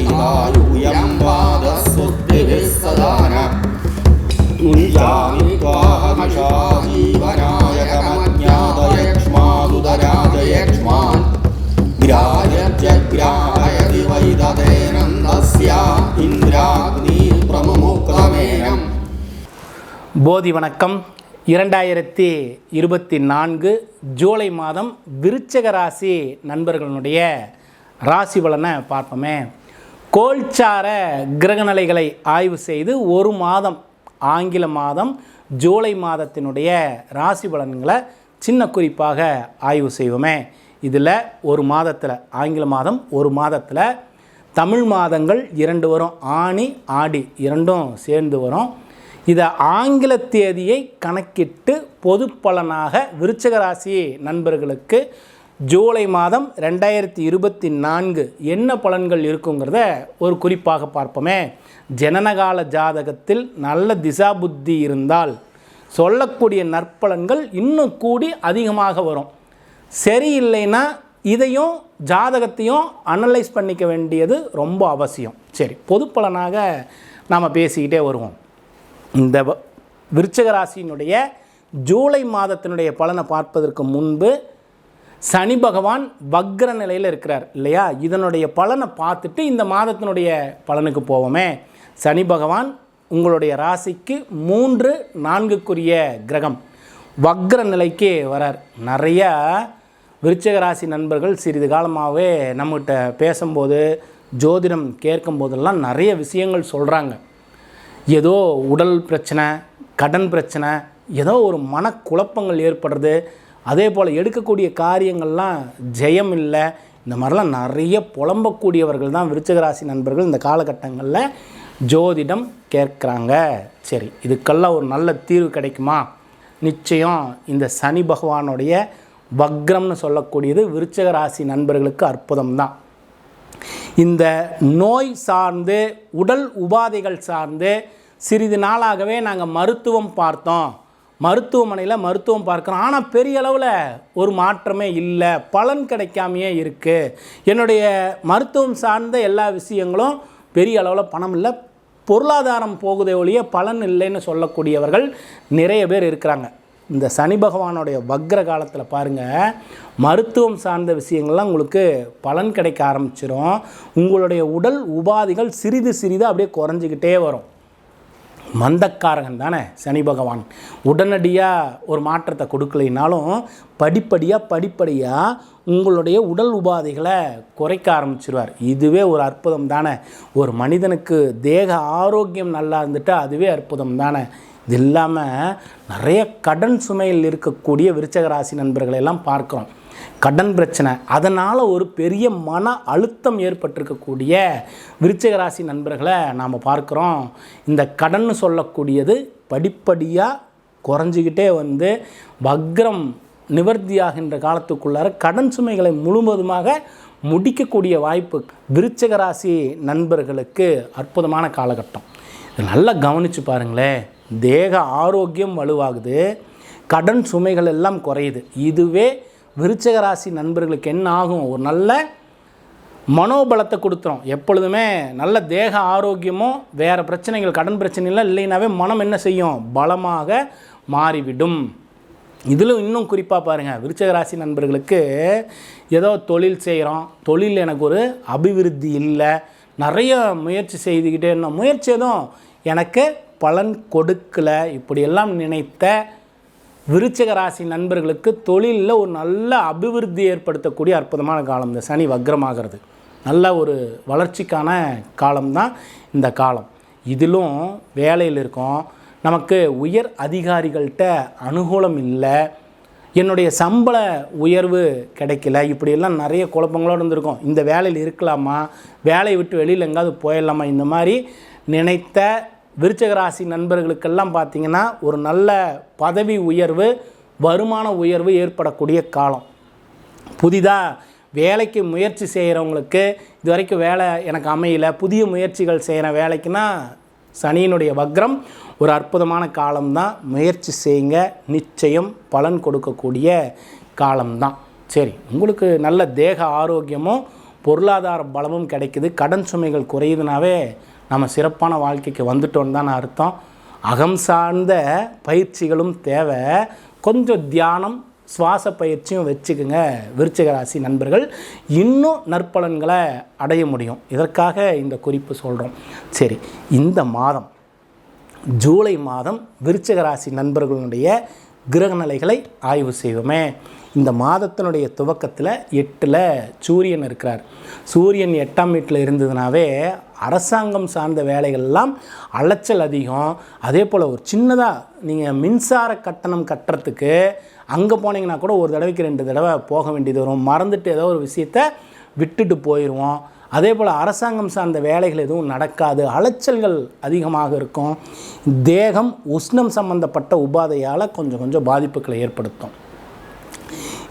दीर्घायुयं पादस्तुतिभिः सदा न मुञ्जामि त्वाहमिषा जीवनायकमज्ञातयक्ष्मादुदराजयक्ष्मान् ग्राह्यत्यग्राहयति वै तदेनन्दस्या इन्द्राग्नी प्रमुमुक्तमेनम् போதி வணக்கம் இரண்டாயிரத்தி இருபத்தி நான்கு ஜூலை மாதம் விருச்சக ராசி நண்பர்களுடைய ராசி பலனை பார்ப்போமே கோல்சார கிரகநிலைகளை ஆய்வு செய்து ஒரு மாதம் ஆங்கில மாதம் ஜூலை மாதத்தினுடைய ராசி பலன்களை சின்ன குறிப்பாக ஆய்வு செய்வோமே. இதில் ஒரு மாதத்தில் ஆங்கில மாதம் ஒரு மாதத்தில் தமிழ் மாதங்கள் இரண்டு வரும் ஆணி ஆடி இரண்டும் சேர்ந்து வரும். இதை ஆங்கில தேதியை கணக்கிட்டு பொது பலனாக விருச்சக ராசி நண்பர்களுக்கு ஜூலை மாதம் ரெண்டாயிரத்தி இருபத்தி நான்கு என்ன பலன்கள் இருக்குங்கிறத ஒரு குறிப்பாக பார்ப்போமே. ஜனனகால ஜாதகத்தில் நல்ல திசா புத்தி இருந்தால் சொல்லக்கூடிய நற்பலன்கள் இன்னும் கூடி அதிகமாக வரும். சரியில்லைன்னா இதையும் ஜாதகத்தையும் அனலைஸ் பண்ணிக்க வேண்டியது ரொம்ப அவசியம். சரி பொது பலனாக நாம் பேசிக்கிட்டே வருவோம். இந்த வ- ராசியினுடைய ஜூலை மாதத்தினுடைய பலனை பார்ப்பதற்கு முன்பு சனி பகவான் வக்ர நிலையில் இருக்கிறார் இல்லையா? இதனுடைய பலனை பார்த்துட்டு இந்த மாதத்தினுடைய பலனுக்கு போவோமே. சனி பகவான் உங்களுடைய ராசிக்கு மூன்று நான்குக்குரிய கிரகம். வக்ர நிலைக்கு வரார். நிறையா விருச்சக ராசி நண்பர்கள் சிறிது காலமாகவே நம்மகிட்ட பேசும்போது ஜோதிடம் கேட்கும் போதெல்லாம் நிறைய விஷயங்கள் சொல்கிறாங்க ஏதோ உடல் பிரச்சனை கடன் பிரச்சனை ஏதோ ஒரு மனக்குழப்பங்கள் ஏற்படுறது அதே போல் எடுக்கக்கூடிய காரியங்கள்லாம் ஜெயம் இல்லை இந்த மாதிரிலாம் நிறைய புலம்பக்கூடியவர்கள் தான் விருச்சகராசி நண்பர்கள் இந்த காலகட்டங்களில் ஜோதிடம் கேட்குறாங்க. சரி இதுக்கெல்லாம் ஒரு நல்ல தீர்வு கிடைக்குமா? நிச்சயம் இந்த சனி பகவானுடைய வக்ரம்னு சொல்லக்கூடியது விருச்சக ராசி நண்பர்களுக்கு அற்புதம் தான் இந்த நோய் சார்ந்து உடல் உபாதைகள் சார்ந்து சிறிது நாளாகவே நாங்கள் மருத்துவம் பார்த்தோம். மருத்துவமனையில் மருத்துவம் பார்க்குறோம் ஆனால் பெரிய அளவில் ஒரு மாற்றமே இல்லை. பலன் கிடைக்காமையே இருக்குது என்னுடைய மருத்துவம் சார்ந்த எல்லா விஷயங்களும் பெரிய அளவில் பணம் இல்லை. பொருளாதாரம் போகுதே ஒழிய பலன் இல்லைன்னு சொல்லக்கூடியவர்கள் நிறைய பேர் இருக்கிறாங்க. இந்த சனி பகவானுடைய வக்ர காலத்தில் பாருங்கள் மருத்துவம் சார்ந்த விஷயங்கள்லாம் உங்களுக்கு பலன் கிடைக்க ஆரம்பிச்சிடும் உங்களுடைய உடல் உபாதைகள் சிறிது சிறிது அப்படியே குறைஞ்சிக்கிட்டே வரும். மந்தக்காரகன் தானே சனி பகவான். உடனடியாக ஒரு மாற்றத்தை கொடுக்கலைனாலும் படிப்படியாக படிப்படியாக உங்களுடைய உடல் உபாதைகளை குறைக்க ஆரம்பிச்சிருவார். இதுவே ஒரு அற்புதம் தானே. ஒரு மனிதனுக்கு தேக ஆரோக்கியம் நல்லா இருந்துட்டால் அதுவே அற்புதம் தானே. இது இல்லாமல் நிறைய கடன் சுமையில் இருக்கக்கூடிய விருச்சகராசி நண்பர்களெல்லாம் பார்க்குறோம். கடன் பிரச்சனை. அதனால் ஒரு பெரிய மன அழுத்தம் ஏற்பட்டிருக்கக்கூடிய விருச்சிக ராசி நண்பர்களை நாம் பார்க்குறோம். இந்த கடன் சொல்லக்கூடியது படிப்படியாக குறைஞ்சிக்கிட்டே வந்து வக்ரம் நிவர்த்தியாகின்ற காலத்துக்குள்ளார கடன் சுமைகளை முழுவதுமாக முடிக்கக்கூடிய வாய்ப்பு விருச்சிக ராசி நண்பர்களுக்கு அற்புதமான காலகட்டம். இதை நல்லா கவனித்து பாருங்களேன் தேக ஆரோக்கியம் வலுவாகுது. கடன் சுமைகள் எல்லாம் குறையுது. இதுவே விருச்சக ராசி நண்பர்களுக்கு என்ன ஆகும்? ஒரு நல்ல மனோபலத்தை கொடுத்துரும். எப்பொழுதுமே நல்ல தேக ஆரோக்கியமும் வேறு பிரச்சனைகள் கடன் பிரச்சனைலாம் இல்லைனாவே மனம் என்ன செய்யும்? பலமாக மாறிவிடும். இதிலும் இன்னும் குறிப்பாக பாருங்கள் விருச்சிக ராசி நண்பர்களுக்கு ஏதோ தொழில் செய்கிறோம் தொழில் எனக்கு ஒரு அபிவிருத்தி இல்லை. நிறைய முயற்சி செய்துக்கிட்டே இருந்தோம். முயற்சி எதுவும் எனக்கு பலன் கொடுக்கல. இப்படியெல்லாம் நினைத்த விருச்சக ராசி நண்பர்களுக்கு தொழிலில் ஒரு நல்ல அபிவிருத்தி ஏற்படுத்தக்கூடிய அற்புதமான காலம். இந்த சனி வக்ரமாகிறது. நல்ல ஒரு வளர்ச்சிக்கான காலம்தான் இந்த காலம். இதிலும் வேலையில் இருக்கோம். நமக்கு உயர் அதிகாரிகள்கிட்ட அனுகூலம் இல்லை. என்னுடைய சம்பள உயர்வு கிடைக்கல. இப்படியெல்லாம் நிறைய குழப்பங்களோடு இருந்திருக்கும். இந்த வேலையில் இருக்கலாமா? வேலையை விட்டு வெளியில் எங்காவது போயிடலாமா? இந்த மாதிரி நினைத்த விருச்சக ராசி நண்பர்களுக்கெல்லாம் பார்த்திங்கன்னா ஒரு நல்ல பதவி உயர்வு வருமான உயர்வு ஏற்படக்கூடிய காலம். புதிதாக வேலைக்கு முயற்சி செய்கிறவங்களுக்கு இது வரைக்கும் வேலை எனக்கு அமையல புதிய முயற்சிகள் செய்கிற வேலைக்குன்னா சனியினுடைய வக்ரம் ஒரு அற்புதமான காலம்தான். முயற்சி செய்யுங்க நிச்சயம் பலன் கொடுக்கக்கூடிய காலம்தான். சரி உங்களுக்கு நல்ல தேக ஆரோக்கியமும் பொருளாதார பலமும் கிடைக்குது. கடன் சுமைகள் குறையுதுனாவே நம்ம சிறப்பான வாழ்க்கைக்கு வந்துட்டோன்னு தான் அர்த்தம். அகம் சார்ந்த பயிற்சிகளும் தேவை. கொஞ்சம் தியானம் சுவாச பயிற்சியும் வச்சுக்கோங்க விருச்சிகராசி நண்பர்கள். இன்னும் நற்பலன்களை அடைய முடியும். இதற்காக இந்த குறிப்பு சொல்கிறோம் சரி இந்த மாதம் ஜூலை மாதம் விருச்சிகராசி நண்பர்களுடைய கிரகநிலைகளை ஆய்வு செய்வோமே. இந்த மாதத்தினுடைய துவக்கத்தில் எட்டில் சூரியன் இருக்கிறார். சூரியன் எட்டாம் வீட்டில் இருந்ததுனாவே அரசாங்கம் சார்ந்த வேலைகள்லாம் அலைச்சல் அதிகம். அதே போல் ஒரு சின்னதாக நீங்கள் மின்சார கட்டணம் கட்டுறதுக்கு அங்கே போனீங்கன்னா கூட ஒரு தடவைக்கு ரெண்டு தடவை போக வேண்டியது வரும். மறந்துட்டு ஏதோ ஒரு விஷயத்த விட்டுட்டு போயிடுவோம் அதே போல் அரசாங்கம் சார்ந்த வேலைகள் எதுவும் நடக்காது. அலைச்சல்கள் அதிகமாக இருக்கும். தேகம் உஷ்ணம் சம்பந்தப்பட்ட உபாதையால் கொஞ்சம் கொஞ்சம் பாதிப்புகளை ஏற்படுத்தும்.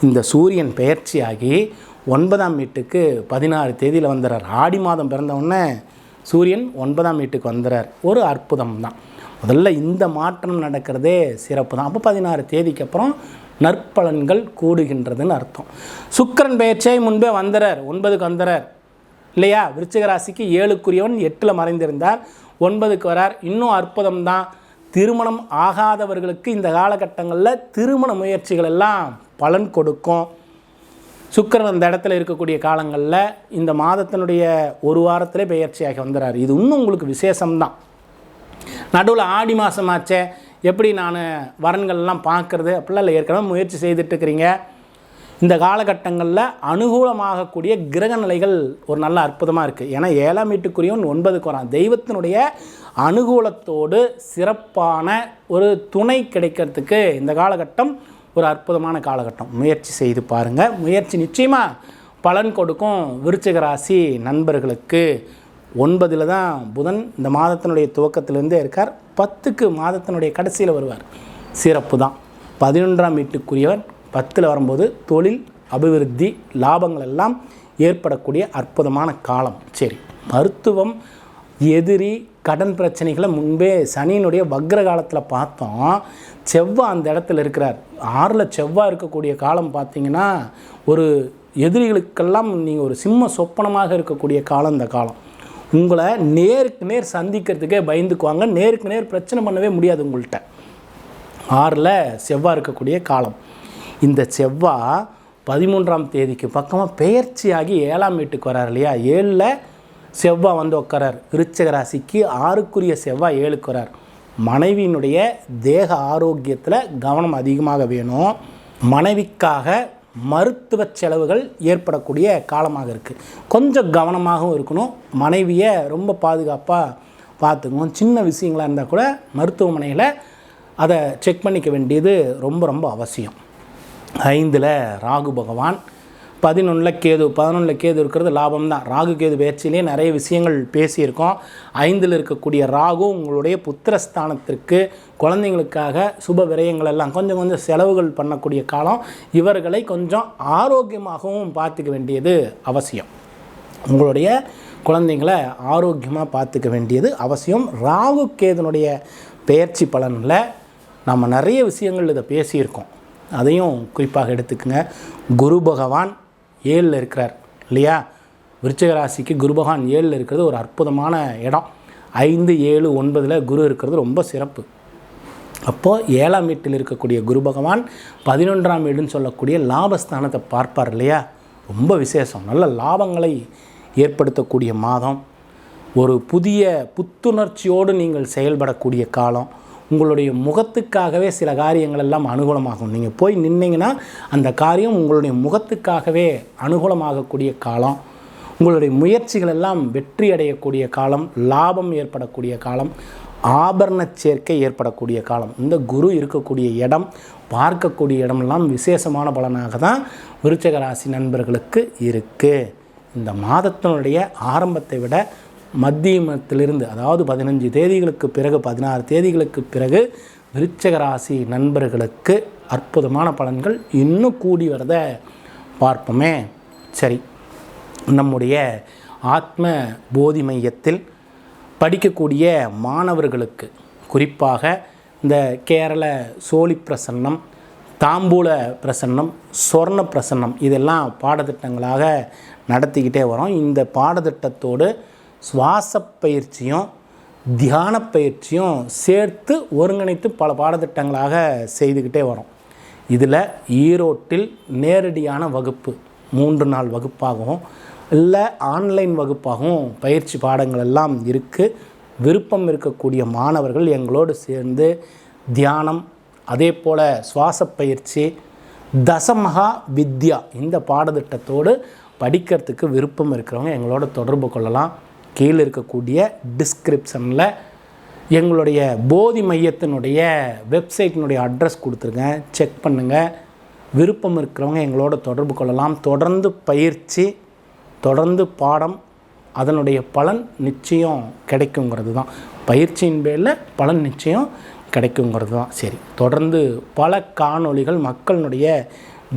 இந்த சூரியன் பெயர்ச்சியாகி ஒன்பதாம் வீட்டுக்கு பதினாறு தேதியில் வந்துடுறார் ஆடி மாதம் பிறந்தவுடனே சூரியன் ஒன்பதாம் வீட்டுக்கு வந்துடுறார் ஒரு அற்புதம் தான். முதல்ல இந்த மாற்றம் நடக்கிறதே சிறப்பு தான். அப்போ பதினாறு தேதிக்கு அப்புறம் நற்பலன்கள் கூடுகின்றதுன்னு அர்த்தம். சுக்கிரன் பெயர்ச்சியை முன்பே வந்துறார். ஒன்பதுக்கு வந்துறார். இல்லையா? விருச்சிக ராசிக்கு ஏழுக்குரியவன் எட்டில் மறைந்திருந்தார். ஒன்பதுக்கு வரார். இன்னும் அற்புதம் தான். திருமணம் ஆகாதவர்களுக்கு இந்த காலகட்டங்களில் திருமண முயற்சிகள் எல்லாம் பலன் கொடுக்கும். சுக்கரன் அந்த இடத்துல இருக்கக்கூடிய காலங்களில் இந்த மாதத்தினுடைய ஒரு வாரத்திலே பெயர்ச்சியாகி வந்துடுறார் இது இன்னும் உங்களுக்கு விசேஷம்தான். நடுவில் ஆடி மாதமாச்சே எப்படி நான் வரன்கள்லாம் பார்க்குறது அப்படிலாம் இல்லை. ஏற்கனவே முயற்சி செய்துட்டு இருக்கிறீங்க இந்த காலகட்டங்களில் அனுகூலமாகக்கூடிய கிரக நிலைகள் ஒரு நல்ல அற்புதமாக இருக்குது ஏன்னா ஏழாம் வீட்டுக்குரியவன் ஒன்பதுக்கு வரான். தெய்வத்தினுடைய அனுகூலத்தோடு சிறப்பான ஒரு துணை கிடைக்கிறதுக்கு இந்த காலகட்டம் ஒரு அற்புதமான காலகட்டம். முயற்சி செய்து பாருங்கள் முயற்சி நிச்சயமாக பலன் கொடுக்கும் விருச்சிக ராசி நண்பர்களுக்கு. ஒன்பதில் தான் புதன் இந்த மாதத்தினுடைய துவக்கத்திலேருந்தே இருக்கார். பத்துக்கு மாதத்தினுடைய கடைசியில் வருவார். சிறப்பு தான். பதினொன்றாம் வீட்டுக்குரியவர். பத்தில் வரும்போது தொழில் அபிவிருத்தி லாபங்கள் எல்லாம் ஏற்படக்கூடிய அற்புதமான காலம். சரி. மருத்துவம் எதிரி கடன் பிரச்சனைகளை முன்பே சனியினுடைய வக்ர காலத்தில் பார்த்தோம். செவ்வாய் அந்த இடத்துல இருக்கிறார். ஆறில் செவ்வாய் இருக்கக்கூடிய காலம் பார்த்தீங்கன்னா ஒரு எதிரிகளுக்கெல்லாம் நீங்கள் ஒரு சிம்ம சொப்பனமாக இருக்கக்கூடிய காலம் இந்த காலம். உங்களை நேருக்கு நேர் சந்திக்கிறதுக்கே பயந்துக்குவாங்க. நேருக்கு நேர் பிரச்சனை பண்ணவே முடியாது உங்கள்கிட்ட ஆறில் செவ்வாய் இருக்கக்கூடிய காலம். இந்த செவ்வாய் பதிமூன்றாம் தேதிக்கு பக்கமாக பெயர்ச்சியாகி ஏழாம் வீட்டுக்கு வரார் இல்லையா? ஏழில் செவ்வாய் வந்து உட்காரார். விருச்சக ராசிக்கு ஆறுக்குரிய செவ்வாய் ஏழுக்குறார். மனைவியினுடைய தேக ஆரோக்கியத்தில் கவனம் அதிகமாக வேணும். மனைவிக்காக மருத்துவ செலவுகள் ஏற்படக்கூடிய காலமாக இருக்குது கொஞ்சம் கவனமாகவும் இருக்கணும். மனைவியை ரொம்ப பாதுகாப்பாக பார்த்துக்கணும். சின்ன விஷயங்களாக இருந்தால் கூட மருத்துவமனையில் அதை செக் பண்ணிக்க வேண்டியது ரொம்ப ரொம்ப அவசியம். ஐந்தில் ராகு பகவான் பதினொன்றில் கேது பதினொன்றில் கேது இருக்கிறது லாபம் தான் ராகு கேது பயிற்சியிலே நிறைய விஷயங்கள் பேசியிருக்கோம். ஐந்தில் இருக்கக்கூடிய ராகு உங்களுடைய புத்திரஸ்தானத்திற்கு குழந்தைங்களுக்காக சுப விரயங்கள் எல்லாம் கொஞ்சம் கொஞ்சம் செலவுகள் பண்ணக்கூடிய காலம். இவர்களை கொஞ்சம் ஆரோக்கியமாகவும் பார்த்துக்க வேண்டியது அவசியம். உங்களுடைய குழந்தைங்களை ஆரோக்கியமாக பார்த்துக்க வேண்டியது அவசியம். ராகு கேதனுடைய பெயர்ச்சி பலனில் நம்ம நிறைய விஷயங்கள் இதை பேசியிருக்கோம். அதையும் குறிப்பாக எடுத்துக்கங்க. குரு பகவான் ஏழில் இருக்கிறார் இல்லையா? விருச்சக ராசிக்கு குரு பகவான் ஏழில் இருக்கிறது ஒரு அற்புதமான இடம். ஐந்து ஏழு ஒன்பதில் குரு இருக்கிறது ரொம்ப சிறப்பு. அப்போது ஏழாம் வீட்டில் இருக்கக்கூடிய குரு பகவான் பதினொன்றாம் வீடுன்னு சொல்லக்கூடிய லாபஸ்தானத்தை பார்ப்பார் இல்லையா? ரொம்ப விசேஷம். நல்ல லாபங்களை ஏற்படுத்தக்கூடிய மாதம். ஒரு புதிய புத்துணர்ச்சியோடு நீங்கள் செயல்படக்கூடிய காலம். உங்களுடைய முகத்துக்காகவே சில காரியங்கள் எல்லாம் அனுகூலமாகும். நீங்கள் போய் நின்னீங்கன்னா அந்த காரியம் உங்களுடைய முகத்துக்காகவே அனுகூலமாகக்கூடிய காலம். உங்களுடைய முயற்சிகள் எல்லாம் வெற்றி அடையக்கூடிய காலம் லாபம் ஏற்படக்கூடிய காலம் ஆபரண சேர்க்கை ஏற்படக்கூடிய காலம். இந்த குரு இருக்கக்கூடிய இடம் பார்க்கக்கூடிய இடமெல்லாம் விசேஷமான பலனாக தான் விருச்சக ராசி நண்பர்களுக்கு இருக்குது இந்த மாதத்தினுடைய ஆரம்பத்தை விட மத்தியமத்திலிருந்து அதாவது பதினஞ்சு தேதிகளுக்கு பிறகு பதினாறு தேதிகளுக்கு பிறகு விருச்சகராசி நண்பர்களுக்கு அற்புதமான பலன்கள் இன்னும் கூடி வரத பார்ப்போமே. சரி நம்முடைய ஆத்ம போதி மையத்தில் படிக்கக்கூடிய மாணவர்களுக்கு குறிப்பாக இந்த கேரள சோழி பிரசன்னம் தாம்பூல பிரசன்னம் சொர்ண பிரசன்னம் இதெல்லாம் பாடத்திட்டங்களாக நடத்திக்கிட்டே வரோம். இந்த பாடத்திட்டத்தோடு சுவாச பயிற்சியும் தியான பயிற்சியும் சேர்த்து ஒருங்கிணைத்து பல பாடத்திட்டங்களாக செய்துக்கிட்டே வரோம். இதில் ஈரோட்டில் நேரடியான வகுப்பு மூன்று நாள் வகுப்பாகவும் இல்லை ஆன்லைன் வகுப்பாகவும் பயிற்சி பாடங்கள் எல்லாம் இருக்குது விருப்பம் இருக்கக்கூடிய மாணவர்கள் எங்களோடு சேர்ந்து தியானம் அதே போல் சுவாச பயிற்சி தசமகா வித்யா இந்த பாடத்திட்டத்தோடு படிக்கிறதுக்கு விருப்பம் இருக்கிறவங்க எங்களோட தொடர்பு கொள்ளலாம். கீழே இருக்கக்கூடிய டிஸ்கிரிப்ஷனில் எங்களுடைய போதி மையத்தினுடைய வெப்சைட்டினுடைய அட்ரஸ் கொடுத்துருக்கேன் செக் பண்ணுங்கள் விருப்பம் இருக்கிறவங்க எங்களோட தொடர்பு கொள்ளலாம். தொடர்ந்து பயிற்சி தொடர்ந்து பாடம் அதனுடைய பலன் நிச்சயம் கிடைக்குங்கிறது தான். பயிற்சியின் பேரில் பலன் நிச்சயம் கிடைக்குங்கிறது தான் சரி தொடர்ந்து பல காணொளிகள் மக்களினுடைய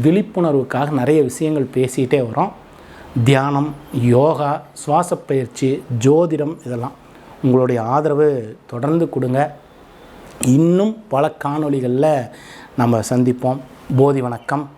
விழிப்புணர்வுக்காக நிறைய விஷயங்கள் பேசிகிட்டே வரோம். தியானம் யோகா சுவாச பயிற்சி ஜோதிடம் இதெல்லாம். உங்களுடைய ஆதரவு தொடர்ந்து கொடுங்க. இன்னும் பல காணொளிகளில் நம்ம சந்திப்போம். போதி வணக்கம்.